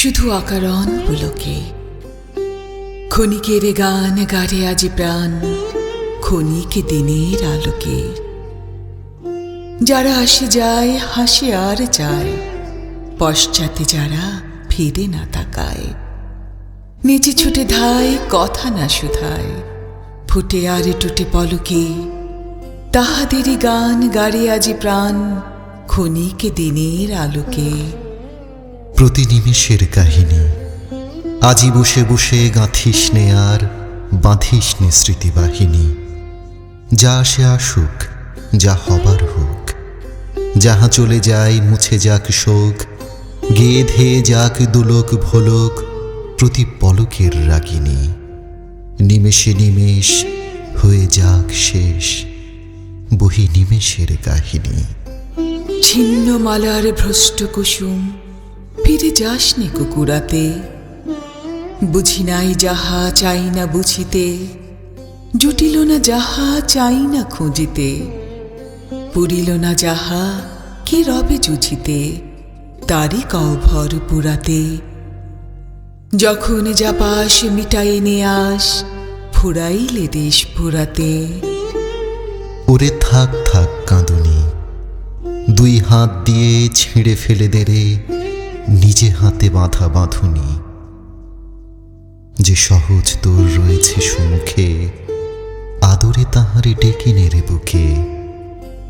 শুধু আকারণ পুলকে ক্ষণিকের গান গাড়ে আজি প্রাণ, ক্ষণিক দিনের আলোকে। যারা আসে যায়, হাসে আর যায়, পশ্চাতে যারা ফিরে না তাকায়। নিচে ছুটে ধায়, কথা না শুধায়, ফুটে আর টুটে পলকে। তাহাদেরই গান গাড়ে আজি প্রাণ, ক্ষণিক দিনের আলোকে। প্রতি নিমেষের কাহিনী। আজি বসে বসে গাঁথিস নে আর, বাঁধিস নে স্মৃতিবাহিনী। যা আসে আসুক, যা হবার হোক। যাহা চলে যায় মুছে যাক শোক গেয়ে ধেয়ে যাক দুলোক ভোলক প্রতি পলকের রাগিনী। নিমেষে নিমেষ হয়ে যাক শেষ বহি নিমেষের কাহিনী। ছিন্ন মালার ভ্রষ্ট কুসুম ফিরে যাসনি কুকুরাতে। বুঝি নাই যাহা চাই না বুঝিতে। জুটিল না যাহা চাই না খুঁজিতে। পুরিল না যাহা কি রবে জুঝিতে তারই কভর পুরাতে। যখন যা পাশ মিটাই নে আস, ফুরাইলে দেশ ফুরাতে ওরে থাক থাক কাঁদুনি, দুই হাত দিয়ে ছিঁড়ে ফেলে দে রে। নিজে হাতে বাঁধা বাঁধুনি যে সহজ তোর রয়েছে সুমুখে আদরে তাহারে ডেকে নেড়ে বুকে।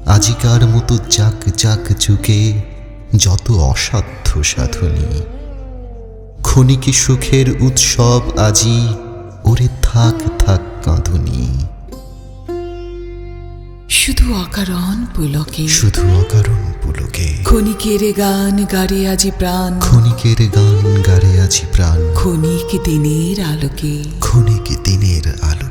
আজিকার মতো চাক চাক চুকে যত অসাধ্য সাধুনি। ক্ষণিকে সুখের উৎসব আজি ওরে থাক থাক কাঁধুনি। শুধু অকারণ পুলকে। শুধু অকারণ পুলকে ক্ষণিকের গান গাড়ে আজি প্রাণ। ক্ষণিকের গান গাড়ে আছি প্রাণ। ক্ষণিক দিনের আলোকে। ক্ষণিক দিনের আলো